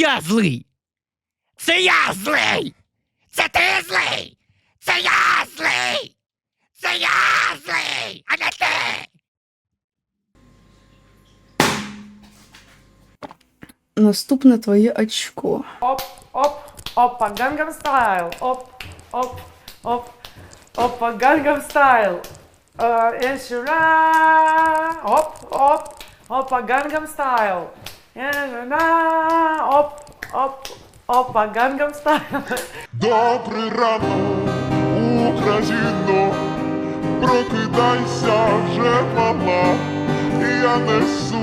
я злий. Це я злий. Це ти злий. Це я злий. Це я злий, а не ти. Наступне твоє очко. Оп, оп, опа, Gangnam Style. Оп, оп, оп, опа, Gangnam Style. Е, ще ра, Оп, оп, опа, Gangnam Style. Оп, оп, опа, Gangnam Style. Добрий ранок, Україно, прокидайся вже мала, я несу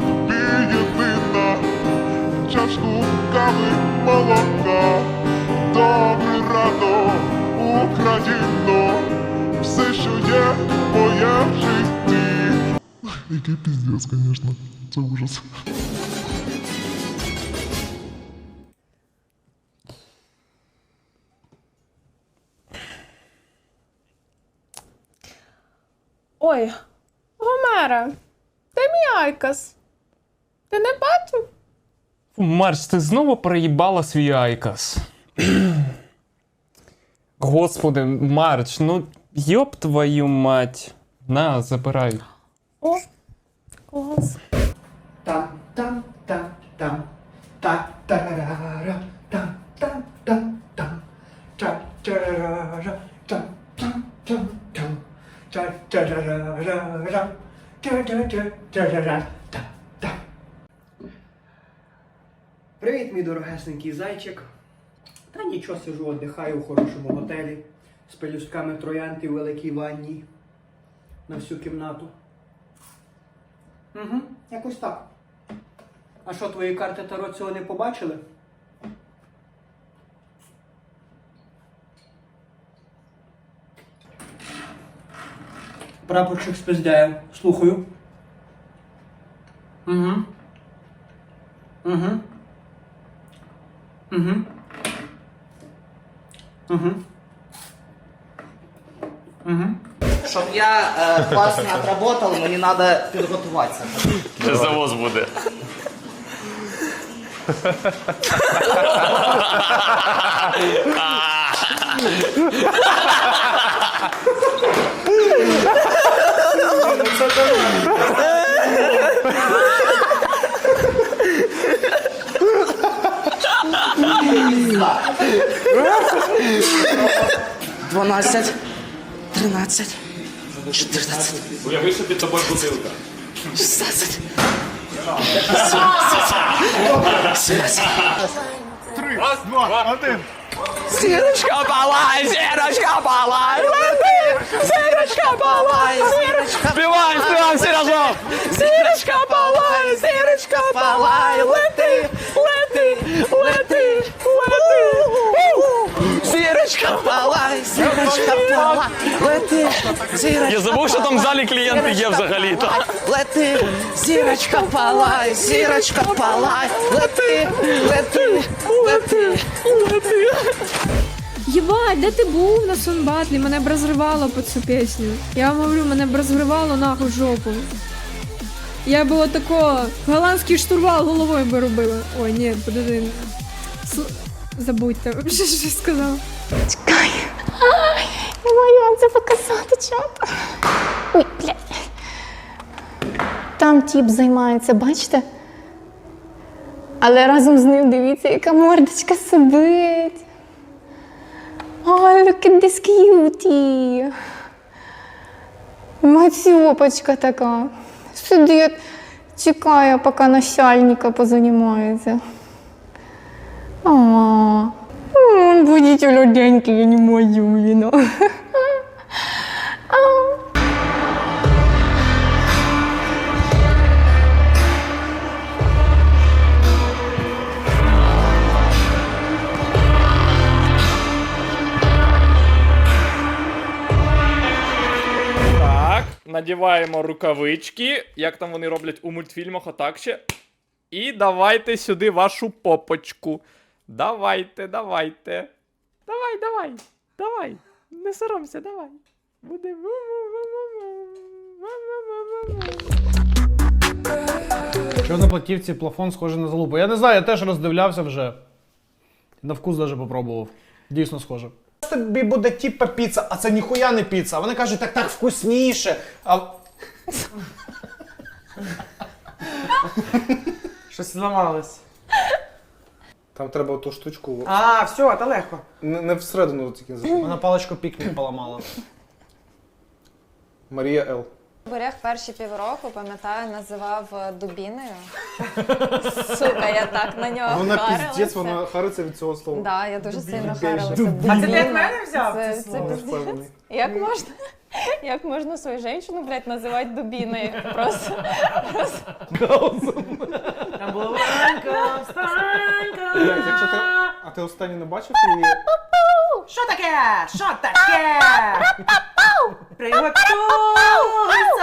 тобі єдина чашку кави молока. Добрий ранок, Україно, все, що є моє в житті. Який піздець, звісно, це ужас. Ой, Гомера, де мій Айкас? Ти не бачив? Марс, ти знову проїбала свій Айкас. Господи, Марч, ну йоб твою мать. На, забирай. О, клас. там там там там та тарарара там там там там та тарарара там там там там та тарарара та та та тарара та та Привіт, мій дорогесенький зайчик. Та нічого сижу, віддихаю у хорошому готелі з пелюстками троянти у великій ванні на всю кімнату. Угу, якось так. А що, твої карти Таро цього не побачили? Прапорщик Спиздяєв. Слухаю. Угу. Угу. Угу. Угу. Угу. Щоб я е, класно отработал, мені треба підготуватися. Це завоз буде. Дванадцять, тринадцять, чотирнадцять, Уяви, що під тобою бутилка. шістнадцять. Зірочка палай, зірочка палай, лети, зірочка палай, зірочка Співай, співай всі разом. Зірочка палай, зірочка палай, лети, лети, лети, лети. Зірочка палай, Зірочка пала, лети, зірочка Я забув, що там в залі клієнти є взагалі-то. лети, зірочка палай, зірочка палай, лети, лети, лети, лети. Єбать, де ти був на Сонбатлі? Мене б розривало під цю пісню. Я вам говорю, мене б розривало нахуй жопу. Я би отако голландський штурвал головою би робила. Ой, ні, подожди. Сл... Забудьте, що що сказав. Чекай. Ай, не маю вам це показати, чат. Ой, блядь. Там тіп займається, бачите? Але разом з ним дивіться, яка мордочка сидить. Ой, look at this cutie. Мацьопочка така. Сидить, чекає, поки начальника позанімається. Будете люденьки, я не мою, ну. надіваємо рукавички, як там вони роблять у мультфільмах, отак ще. І давайте сюди вашу попочку. Давайте, давайте. Давай, давай, давай. Не соромся, давай. Буде. Що на платівці плафон схожий на залупу? Я не знаю, я теж роздивлявся вже. На вкус навіть попробував. Дійсно схоже. Тобі буде типа піца, а це ніхуя не піца. А Вони кажуть, так так вкусніше. А... Щось зламалось. Там треба ту штучку. А, все, та легко. Не, не всередину тільки Вона паличку пікнік поламала. Марія Л. Берег перші півроку, пам'ятаю, називав е, дубіною. Сука, я так на нього харилася. хариться від цього слова. Да, я дуже сильно харилася. А це ти від мене взяв Це, пиздець. Як можна, як можна свою жінку, блядь, називати дубіною? Просто. Там було встанька, встанька. якщо ти. А ти останній не бачив її? Що таке? Що таке? Приготуй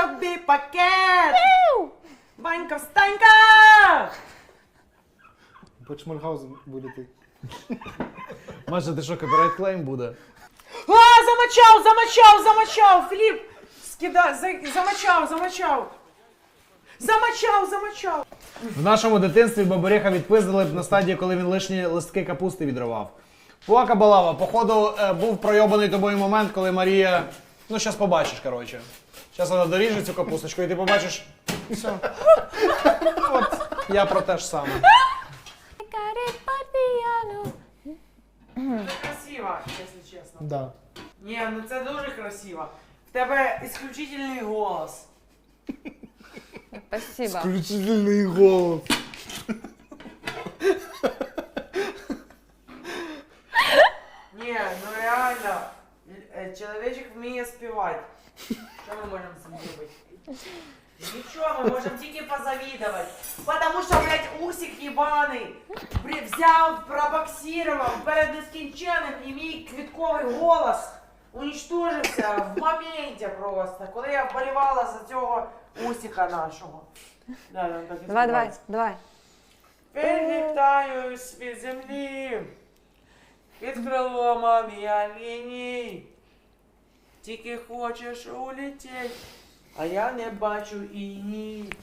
собі пакет. Банька, встанька! Почмальгаузен буде ти. Маша, ти що, копірайт клейм буде? А, замочав, замочав, замочав, Філіп! Скидай, за- замочав, замочав. Замочав, замочав. В нашому дитинстві бабаріха відпиздили б на стадії, коли він лишні листки капусти відривав. Плака балава, походу, е, був пройобаний тобою момент, коли Марія. Ну, зараз побачиш, коротше. Зараз вона доріже цю капусточку, і ти побачиш. Все. От, я про те ж саме. Це красиво, якщо чесно. Да. Ні, ну це дуже красиво. В тебе исключительний голос. Спасибо. Включительний голос. е, чоловічок вміє співати. Що ми можемо з цим робити? Нічого, ми можемо тільки позавідувати. Потому що, блядь, усик єбаний бля, взяв, пробоксировав перед нескінченним і мій квітковий голос уничтожився в моменті просто, коли я вболівала за цього усика нашого. Да, да, так і Давай, давай, співається. давай. Перелітаюсь від землі, під крилом я ліній. Тільки хочеш улетіть, а я не бачу і ні.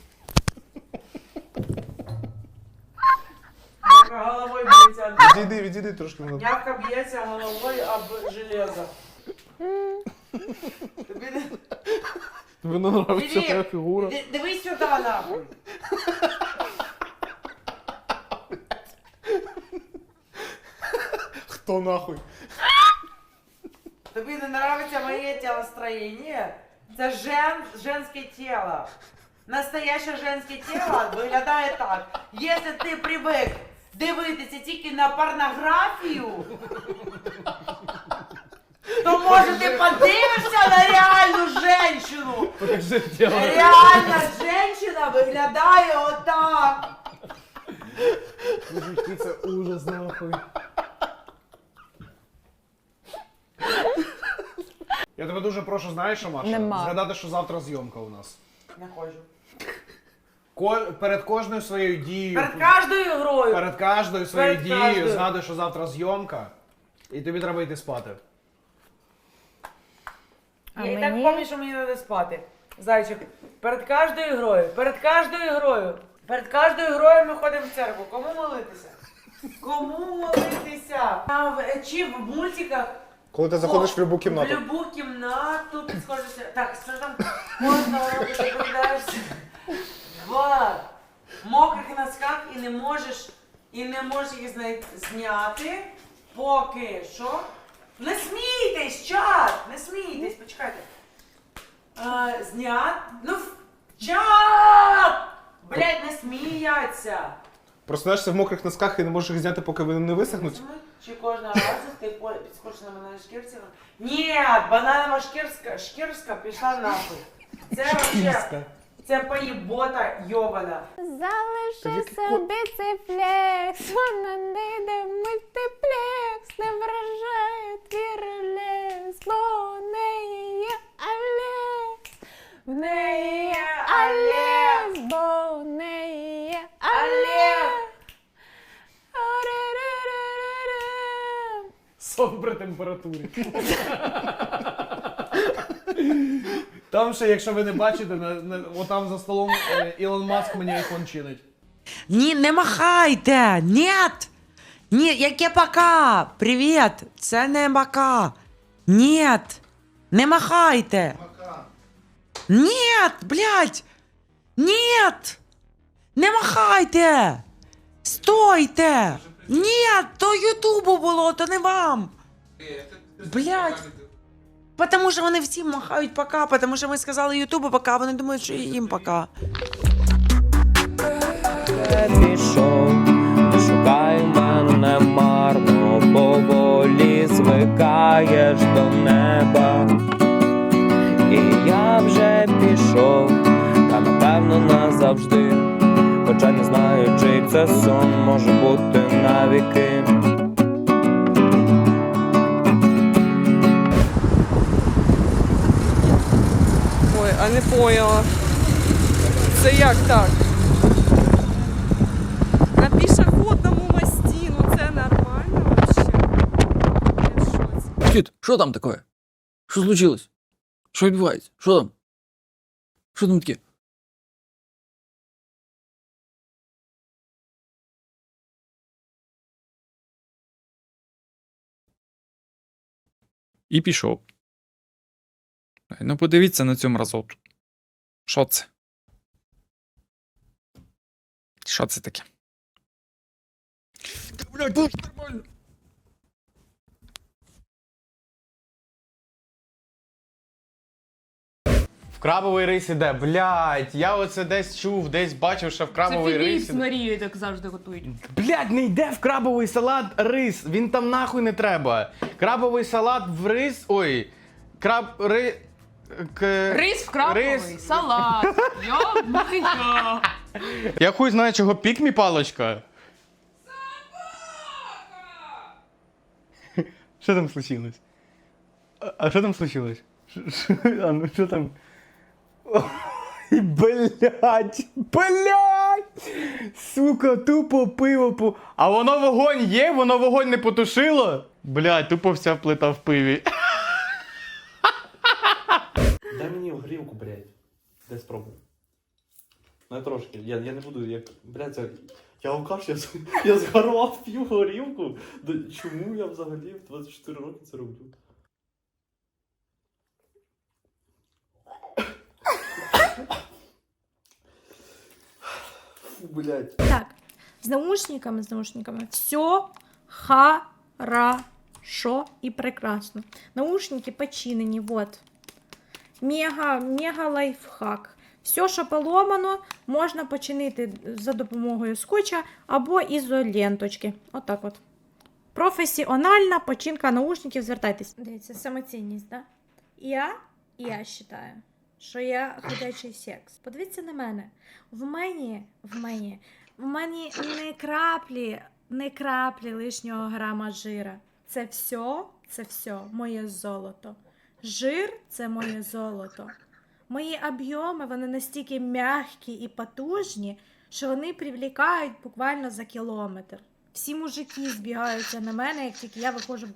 Мявка головою б'ється. Відійди, відійди трошки назад. Б'ється головою об железо. Тобі не... Тобі не нравиться Іди, твоя фігура. ди- Дивись сюди нахуй. Хто нахуй? Тобі не нравится моє тілостроєння? Це жен, женське тіло. Настояще женське тіло виглядає так. Якщо ти привик дивитися тільки на порнографію, то може ти подивишся на реальну. Покажи тіло. Реальна жінка виглядає отак. Мужики, це ужас нахуй. Я тебе дуже прошу, знаєш, що, Маша? Нема. Згадати, що завтра зйомка у нас. Не хочу. Ко- перед кожною своєю дією. Перед кожною грою. перед кожною своєю Перед дією кожною. згадуй, що завтра зйомка. І тобі треба йти спати. А Я і так мені? пам'ятаю, що мені треба спати. Зайчик, перед кожною грою, перед кожною грою, перед кожною грою ми ходимо в церкву. Кому молитися? Кому молитися? А в, чи в мультиках Коли ти заходиш в любу В любу кімнату підсходишся. Так, що там можна робити, прокидаєшся в мокрих носках і не можеш, і не можеш їх знай- зняти, поки що. Не смійтесь, чат! Не смійтесь, почекайте. А, знят. Ну, в- чат! Блять, не сміяться. Просинаєшся в мокрих носках і не можеш їх зняти, поки вони не висохнуть. Чи кожного разу ти по- підскочиш мене шкірці? Ні, бананова шкірська, шкірська пішла нахуй. Це вообще, це поїбота йобана. Залиши собі цей флекс, вона не йде в мультиплекс, не вражає твій релес, бо у неї є Алекс, в неї є Алекс, бо у неї є Алекс. О-ре-ре-ре-ре-ре. Сон при температурі. Там ще, якщо ви не бачите, на, на, отам за столом е, Ілон Маск мені айфон чинить. Ні, не махайте! Нет! Ні, яке пока! Привіт! Це не пока! Нет! Не махайте! Нет, блядь! Нет! Не махайте! Стойте! Нет, то Ютубу було, то не вам! Блядь! Потому що вони всім махають пока, потому що ми сказали Ютубу пока, вони думають, що і їм пока. шукай мене марно, поволі звикаєш до неба. І я вже пішов, та напевно назавжди. Хоча не знаю, чи це сон може бути навіки. Ой, а не поняла. Це як так? На пішохідному мості, ну це нормально вообще. Я в шоці. Кіт, що там таке? Що случилось? Що відбувається? Що там? Що там таке? І пішов. Ну, подивіться на цьому разоту. Що це? Що це таке? Та, блядь, нормально. Крабовий рис іде, блядь, я оце десь чув, десь бачив, що в крабовий рис. іде. Марією так завжди готують. Блядь, не йде в крабовий салат рис. Він там нахуй не треба. Крабовий салат в рис. Ой. Краб. Ри. К... Рис в крабовий, Рис. салат. Йо-моє. Я хуй знаю, чого пік мій палочка. Що там случилось? А- А що там случилось? Ш- ш- А ну що там? Ой, блядь, блядь! Сука, тупо пиво по. А воно вогонь є, воно вогонь не потушило? Блядь, тупо вся плита в пиві. Дай мені грілку, блядь. Дай спробую. Я трошки. Я, я не буду, як. Блядь, я, я алкаш, я, я згорував п'ю горілку. Чому я взагалі в 24 роки це роблю? Блядь. Так, с наушниками, с наушниками. Все хорошо и прекрасно. Наушники починені, вот. Мега, мега лайфхак. Все, що поломано, можна починити за допомогою скотча або ізоленточки. Отак от. Професіональна починка наушників, звертайтесь. Дивіться, самоцінність, да? Я, я вважаю, що я ходячий секс. Подивіться на мене. В мені, в мені, в мені не краплі, не краплі лишнього грама жира. Це все, це все моє золото. Жир це моє золото. Мої об'єми вони настільки м'які і потужні, що вони привлікають буквально за кілометр. Всі мужики збігаються на мене, як тільки я виходжу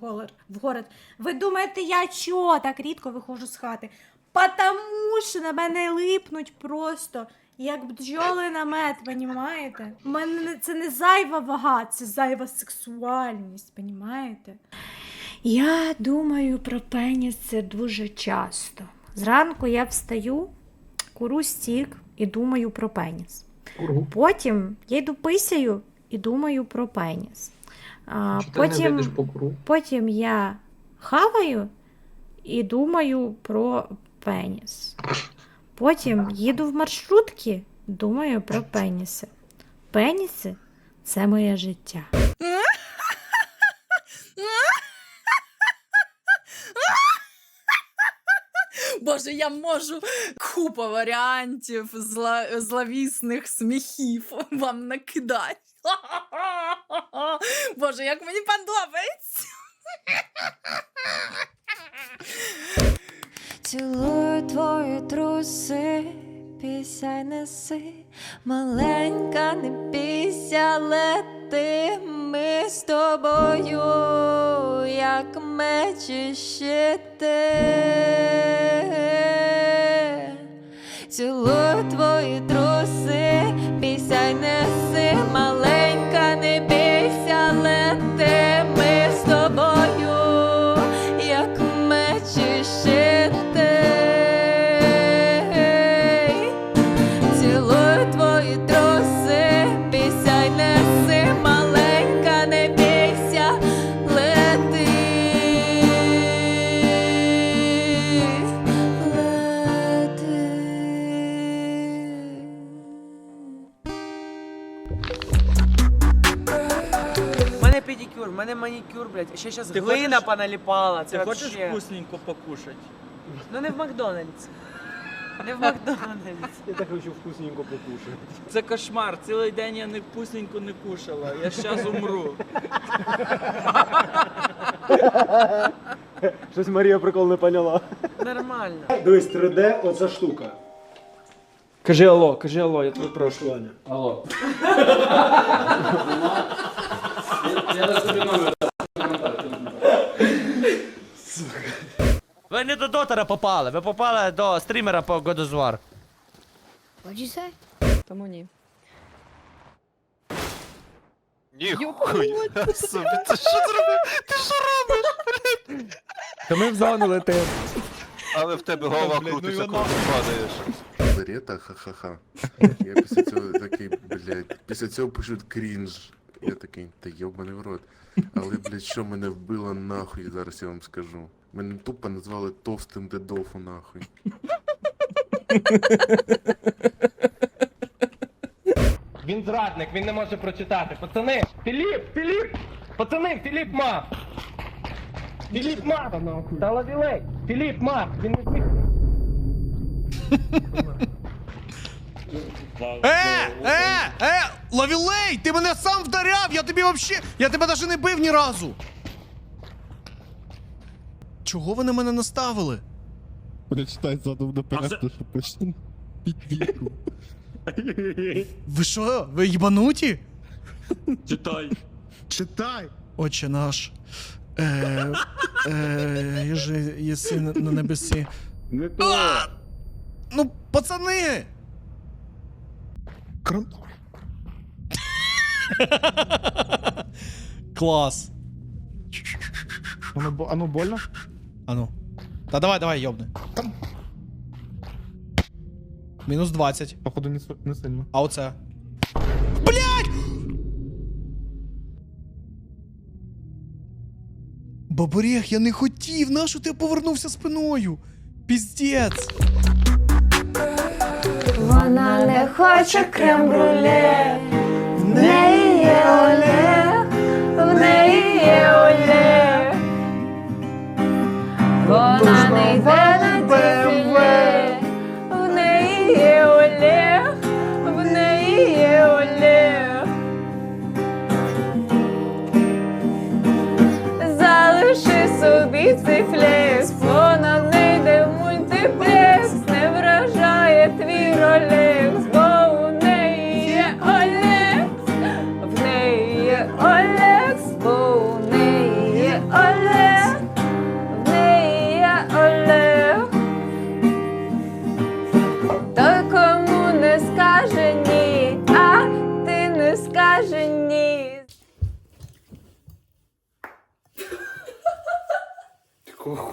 в город. Ви думаєте, я чого так рідко виходжу з хати? Потому що на мене липнуть просто як бджоли на мед, понімаєте? У мене це не зайва вага, це зайва сексуальність, понімаєте? Я думаю про пеніс це дуже часто. Зранку я встаю, куру стік і думаю про пеніс. Потім я йду писаю і думаю про пеніс. А, потім, потім я хаваю і думаю про пеніс. Потім їду в маршрутки, думаю про пеніси. Пеніси це моє життя. Боже, я можу купа варіантів зла... зловісних сміхів вам накидати. Боже, як мені подобається. Цілую твої труси, пісяй неси, маленька, не бійся, лети. Ми з тобою, як меч щити. Цілую твої труси, пісяй неси, мене манікюр, блядь. Ще зараз Ти глина хочеш- поналіпала. Ти хочеш вообще. вкусненько покушати? Ну не в Макдональдс. Не в Макдональдс. Я так хочу вкусненько покушати. Це кошмар. Цілий день я не вкусненько не кушала. Я щас умру. Щось Марія прикол не поняла. Нормально. Дивись, 3D, оця штука. Кажи алло, кажи алло, я тебе прошу. Ви не до дотера попали, ви попали до стрімера по God of War. What'd you say? Тому ні. Ніхуй собі, ти що зробив? Ти що робиш, блядь? Та ми в зону летимо. Але в тебе голова крутиться, коли ти падаєш. Ларета, ха-ха-ха. Я після цього такий, блядь, після цього пишуть крінж. Я такий, та йобаний в рот. Але, блядь, що мене вбило нахуй, зараз я вам скажу. Мене тупо назвали товстим дедофу нахуй. Він зрадник, він не може прочитати. Пацани, Філіп, Філіп! Пацани, Філіп мав! Філіп мав! Та ловілей! Філіп мав! Він не зміг. Е, е, е, Лавілей, ти мене сам вдаряв, я тобі вообще, я тебе навіть не бив ні разу. Чого ви на мене наставили? Прочитай задом наперед, що пише. Підвіку. Ви що, ви їбануті? Читай. Читай. Отче наш. Е, е, єже єси на, на небесі. Не то. Ну, пацани! Кром... Клас. Оно, бо- оно больно? Ану. Та давай, давай, йобни. Мінус 20. Походу не, не сильно. А оце. Блять! Баборег, я не хотів, нащо ти повернувся спиною? Піздець. Вона не хоче крем-бруле, в неї є Олег, в неї є Олег. Вона не йде на дефіле, в неї є Олег, в неї є Олег. Залиши собі цей флекс,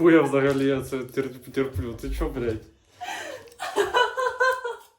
хуя взагалі я це терп- терплю? Ти чо, блядь?